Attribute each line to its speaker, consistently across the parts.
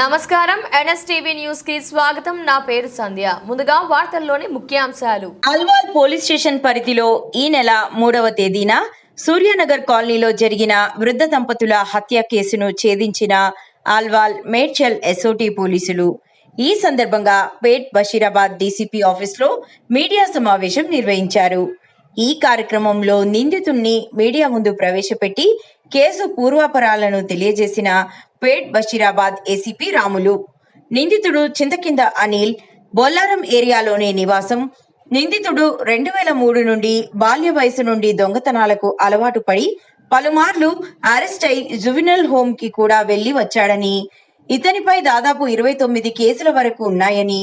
Speaker 1: నమస్కారం. ఎన్ఎస్టీవీ న్యూస్కి స్వాగతం. నా పేరు సంధ్య. ముందుగా వార్తల్లోని ముఖ్యాంశాలు.
Speaker 2: అల్వాల్ పోలీస్ స్టేషన్ పరిధిలో ఈ నెల మూడవ తేదీన సూర్యనగర్ కాలనీలో జరిగిన వృద్ధ దంపతుల హత్య కేసును ఛేదించిన అల్వాల్ మేడ్చల్ ఎస్ఓటి పోలీసులు. ఈ సందర్భంగా పేట్ బషీరాబాద్ డీసీపీ ఆఫీస్లో మీడియా సమావేశం నిర్వహించారు. ఈ కార్యక్రమంలో నిందితుణ్ణి మీడియా ముందు ప్రవేశపెట్టి కేసు పూర్వాపరాలను తెలియజేసిన పేట్ బషీరాబాద్ ఏసీపీ రాములు. నిందితుడు చింతకింద అనిల్ బొల్లారం ఏరియాలోని నివాసం. నిందితుడు రెండు వేల మూడు నుండి బాల్య వయసు నుండి దొంగతనాలకు అలవాటు పడి పలుమార్లు అరెస్ట్ అయి జువినల్ హోమ్కి కూడా వెళ్ళి వచ్చాడని ఇతనిపై దాదాపు ఇరవై తొమ్మిది కేసుల వరకు ఉన్నాయని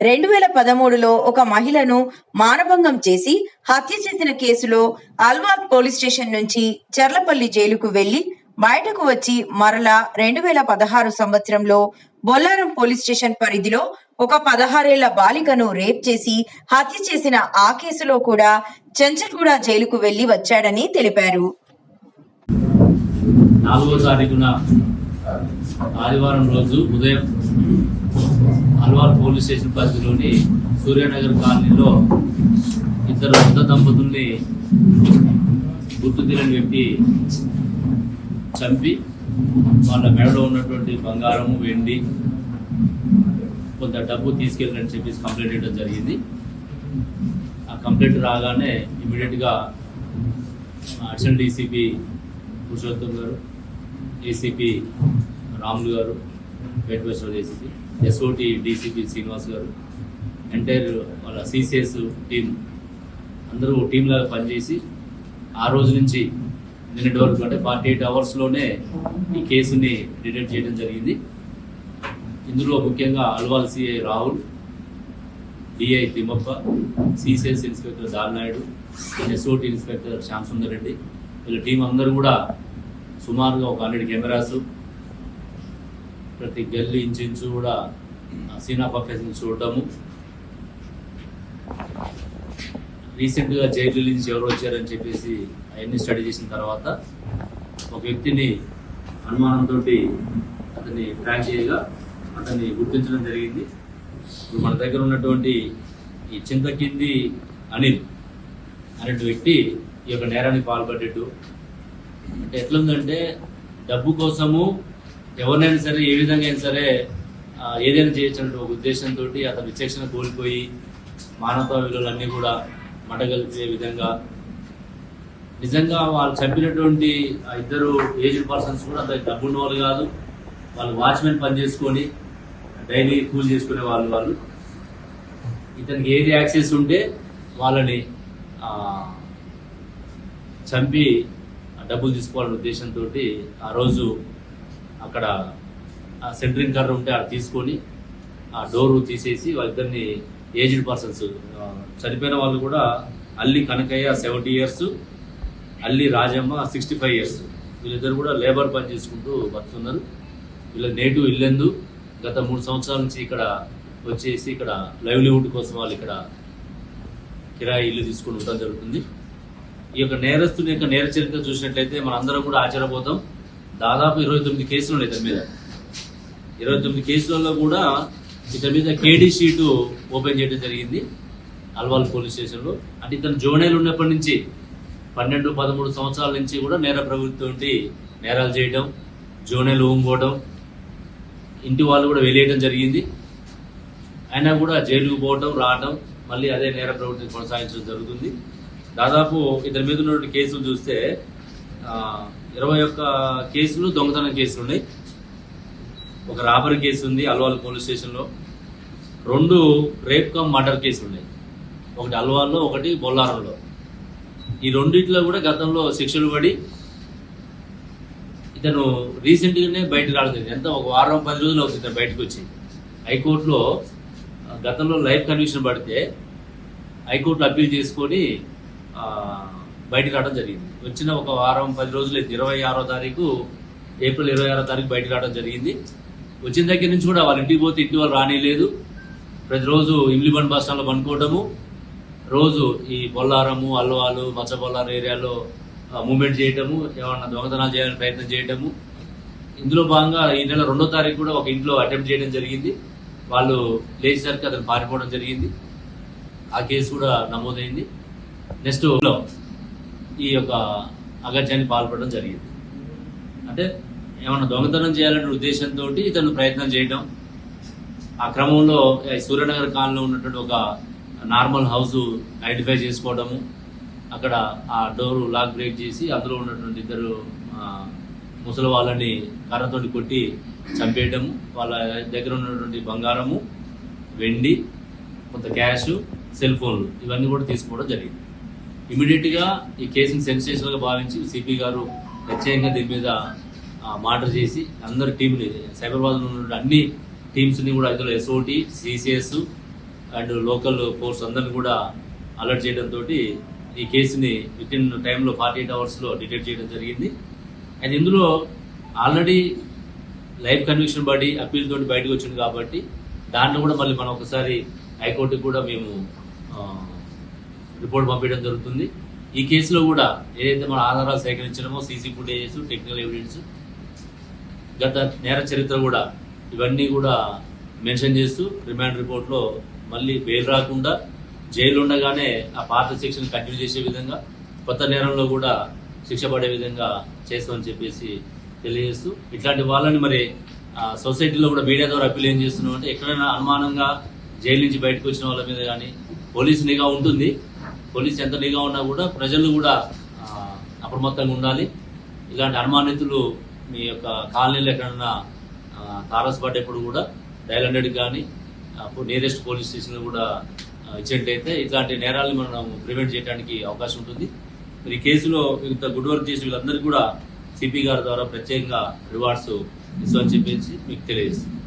Speaker 2: రెండు వేల పదమూడులో ఒక మహిళను మానభంగం చేసి హత్య చేసిన కేసులో అల్వార్ పోలీస్ స్టేషన్ నుంచి చర్లపల్లి జైలుకు వెళ్ళి బయటకు వచ్చి మరలా రెండు వేల పదహారు సంవత్సరంలో బొల్లారం పోలీస్ స్టేషన్ పరిధిలో ఒక పదహారేళ్ళ బాలికను రేప్ చేసి హత్య చేసిన ఆ కేసులో కూడా చెంచల్గూడ జైలుకు వెళ్ళి వచ్చాడని తెలిపారు.
Speaker 3: నాలుగో తారీఖున ఆదివారం రోజు ఉదయం అల్వార్ పోలీస్ స్టేషన్ పరిధిలోని సూర్యనగర్ కాలనీలో ఇద్దరు వృద్ధ దంపతుల్ని గుర్తు తెలియని వ్యక్తి చంపి వాళ్ళ మెడలో ఉన్నటువంటి బంగారము వెండి కొంత డబ్బు తీసుకెళ్ళని చెప్పేసి కంప్లైంట్ ఇవ్వడం జరిగింది. ఆ కంప్లైంట్ రాగానే ఇమీడియట్గా అడిషనల్ డీసీపీ పురుషోత్తం గారు ఏసీపీ రాములు గారు వెట్ బస్టర్ ఏసీపీ ఎస్ఓటి డీసీపీ శ్రీనివాస్ గారు ఎంటైర్ వాళ్ళ సిసిఎస్ టీం అందరూ టీంలాగా పనిచేసి ఆ రోజు నుంచి నిన్నటి వరకు అంటే ఫార్టీ ఎయిట్ అవర్స్లోనే ఈ కేసుని డిటెక్ట్ చేయడం జరిగింది. ఇందులో ముఖ్యంగా Alwal CI Rahul DI Thimmappa CCS inspector Dalnaidu SOT inspector Shyam Sundar Reddy వీళ్ళ టీం అందరూ కూడా సుమారుగా ఒక హండ్రెడ్ కెమెరాస్ ప్రతి గల్లీ ఇంచు కూడా సీన్ ఆఫ్ అఫేర్స్ చూడటము రీసెంట్గా జైలు నుంచి ఎవరు వచ్చారని చెప్పేసి అవన్నీ స్టడీ చేసిన తర్వాత ఒక వ్యక్తిని అనుమానంతో అతన్ని ట్రాక్ చేయగా అతన్ని గుర్తించడం జరిగింది. ఇప్పుడు మన దగ్గర ఉన్నటువంటి ఈ చింతకింది అనిల్ అనే వ్యక్తి ఈ యొక్క నేరానికి పాల్పడ్డట్టు అంటే ఎట్లుందంటే డబ్బు కోసము ఎవరినైనా సరే ఏ విధంగా అయినా సరే ఏదైనా చేయొచ్చు ఒక ఉద్దేశంతో అతను విచక్షణ కోల్పోయి మానవతా విలువలన్నీ కూడా మటగలిపే విధంగా. నిజంగా వాళ్ళు చంపినటువంటి ఆ ఇద్దరు ఏజ్డ్ పర్సన్స్ కూడా అంత డబ్బు వాళ్ళు కాదు. వాళ్ళు వాచ్మెన్ పని చేసుకొని డైలీ కూల్ చేసుకునే వాళ్ళు వాళ్ళు. ఇతనికి ఏది యాక్సెస్ ఉంటే వాళ్ళని చంపి ఆ డబ్బులు తీసుకోవాలనే ఉద్దేశంతో ఆ రోజు అక్కడ ఆ కర్ర ఉంటే అది తీసుకొని ఆ డోరు తీసేసి వాళ్ళిద్దరిని ఏజ్డ్ పర్సన్స్ చనిపోయిన వాళ్ళు కూడా అల్లి కనకయ్య సెవెంటీ ఇయర్స్ అల్లి రాజమ్మ సిక్స్టీ ఫైవ్ ఇయర్స్. వీళ్ళిద్దరు కూడా లేబర్ పని చేసుకుంటూ బతుకుతున్నారు. వీళ్ళ నేటివ్ ఇల్లెందు గత మూడు సంవత్సరాల నుంచి ఇక్కడ వచ్చేసి ఇక్కడ లైవ్లీవుడ్ కోసం వాళ్ళు ఇక్కడ కిరాయి ఇల్లు తీసుకుని ఉండడం జరుగుతుంది. ఈ యొక్క నేరస్తుని యొక్క నేర చరిత్ర చూసినట్లయితే మనందరం కూడా ఆశ్చర్యపోతాం. దాదాపు ఇరవై తొమ్మిది కేసులు ఉన్నాయి దాని మీద. ఇరవై తొమ్మిది కేసులలో కూడా ఇతని మీద కేడీ షీటు ఓపెన్ చేయడం జరిగింది. అల్వాల్ పోలీస్ స్టేషన్లో అంటే ఇతను జోనేలు ఉన్నప్పటి నుంచి పన్నెండు పదమూడు సంవత్సరాల నుంచి కూడా నేర ప్రవృత్తి నేరాలు చేయడం జోనేలు ఊంగోవడం ఇంటి వాళ్ళు కూడా వెళ్ళేయడం జరిగింది. అయినా కూడా జైలుకు పోవడం రావడం మళ్ళీ అదే నేర ప్రవృత్తిని కొనసాగించడం జరుగుతుంది. దాదాపు ఇతని మీద ఉన్నటువంటి కేసులు చూస్తే ఇరవై ఒక్క కేసులు దొంగతనం కేసులు ఉన్నాయి. ఒక రాబరీ కేసు ఉంది అల్వాల్ పోలీస్ స్టేషన్లో. రెండు రేప్ కమ్ మర్డర్ కేసులు ఉన్నాయి ఒకటి అల్వాల్లో ఒకటి బొల్లారంలో. ఈ రెండిట్లో కూడా గతంలో శిక్షలు పడి ఇతను రీసెంట్గానే బయటకు రావడం జరిగింది. ఎంత? ఒక వారం పది రోజులు అవుతుంది ఇతను బయటకు వచ్చి హైకోర్టులో గతంలో లైఫ్ కన్విషన్ పడితే హైకోర్టులో అప్పీల్ చేసుకొని బయటకు రావడం జరిగింది. వచ్చిన ఒక వారం పది రోజులు ఇరవై ఆరో తారీఖు ఏప్రిల్ ఇరవై ఆరో తారీఖు బయటకు రావడం జరిగింది. వచ్చిన దగ్గర నుంచి కూడా వాళ్ళ ఇంటికి పోతే ఇంటి వాళ్ళు రానిలేదు. ప్రతిరోజు ఇమ్లిబండ్ బస్ స్టాండ్లో పండుకోవడము రోజు ఈ బొల్లారము అల్వాలు మచ్చబొల్లారు ఏరియాలో మూమెంట్ చేయటము ఏమన్నా దొంగతనాలు చేయాలని ప్రయత్నం చేయటము. ఇందులో భాగంగా ఈ నెల రెండో తారీఖు కూడా ఒక ఇంట్లో అటెంప్ట్ చేయడం జరిగింది. వాళ్ళు లేచేసరికి అతను పారిపోవడం జరిగింది. ఆ కేసు కూడా నమోదైంది. నెక్స్ట్ ఈ యొక్క అగత్యాన్ని పాల్పడడం జరిగింది. అంటే ఏమన్నా దొంగతనం చేయాలనే ఉద్దేశంతో ఇతను ప్రయత్నం చేయడం ఆ క్రమంలో సూర్యనగర్ కాలంలో ఉన్నటువంటి ఒక నార్మల్ హౌస్ ఐడెంటిఫై చేసుకోవడము. అక్కడ ఆ డోర్ లాక్ బ్రేక్ చేసి అందులో ఉన్నటువంటి ఇద్దరు ముసలి వాళ్ళని కర్రతో కొట్టి చంపేయటము. వాళ్ళ దగ్గర ఉన్నటువంటి బంగారము వెండి కొంత క్యాష్ సెల్ ఫోన్లు ఇవన్నీ కూడా తీసుకోవడం జరిగింది. ఇమీడియట్గా ఈ కేసుని సెన్సేషన్గా భావించి సిపి గారు ప్రత్యేకంగా దీని మీద మాటర్ చేసి అందరి టీంని సైబరాబాద్లో ఉన్న అన్ని టీమ్స్ని కూడా అందులో SOT CCS and local force అందరిని కూడా అలర్ట్ చేయడంతో ఈ కేసుని విత్ ఇన్ టైంలో ఫార్టీ ఎయిట్ అవర్స్లో డిటెక్ట్ చేయడం జరిగింది. అయితే ఇందులో ఆల్రెడీ లైఫ్ కన్విక్షన్ బడి అప్పీల్ తోటి బయటకు వచ్చింది కాబట్టి దాంట్లో కూడా మళ్ళీ మనం ఒకసారి హైకోర్టుకి కూడా మేము రిపోర్ట్ పంపించడం జరుగుతుంది. ఈ కేసులో కూడా ఏదైతే మన ఆధారాలు సేకరించడమో సీసీ ఫుటేజెస్ టెక్నికల్ ఎవిడెన్స్ గత నేర చరిత్ర కూడా ఇవన్నీ కూడా మెన్షన్ చేస్తూ రిమాండ్ రిపోర్ట్లో మళ్ళీ బెయిల్ రాకుండా జైలు ఉండగానే ఆ పాత శిక్షను కంటిన్యూ చేసే విధంగా కొత్త నేరంలో కూడా శిక్ష పడే విధంగా చేస్తామని చెప్పేసి తెలియజేస్తూ ఇట్లాంటి వాళ్ళని మరి సొసైటీలో కూడా మీడియా ద్వారా అప్పీల్ ఏం చేస్తున్నాం అంటే ఎక్కడైనా అనుమానంగా జైలు నుంచి బయటకు వచ్చిన వాళ్ళ మీద కానీ పోలీసు నిఘా ఉంటుంది. పోలీసు ఎంత నిఘా ఉన్నా కూడా ప్రజలు కూడా అప్రమత్తంగా ఉండాలి. ఇలాంటి అనుమానితులు మీ యొక్క కాలనీలో ఎక్కడన్నా ఆ, తారసపడ్డప్పుడు కూడా డైల్ హండ్రెడ్ కానీ నియరెస్ట్ పోలీస్ స్టేషన్ కూడా ఆ, ఇచ్చినట్లయితే ఇట్లాంటి నేరాలను మనం ప్రివెంట్ చేయడానికి అవకాశం ఉంటుంది. మరి ఈ కేసులో ఇంత గుడ్ వర్క్ చేసిన వీళ్ళందరికీ కూడా సిపి గారి ద్వారా ప్రత్యేకంగా రివార్డ్స్ ఇస్తామని చెప్పేసి మీకు తెలియజేస్తుంది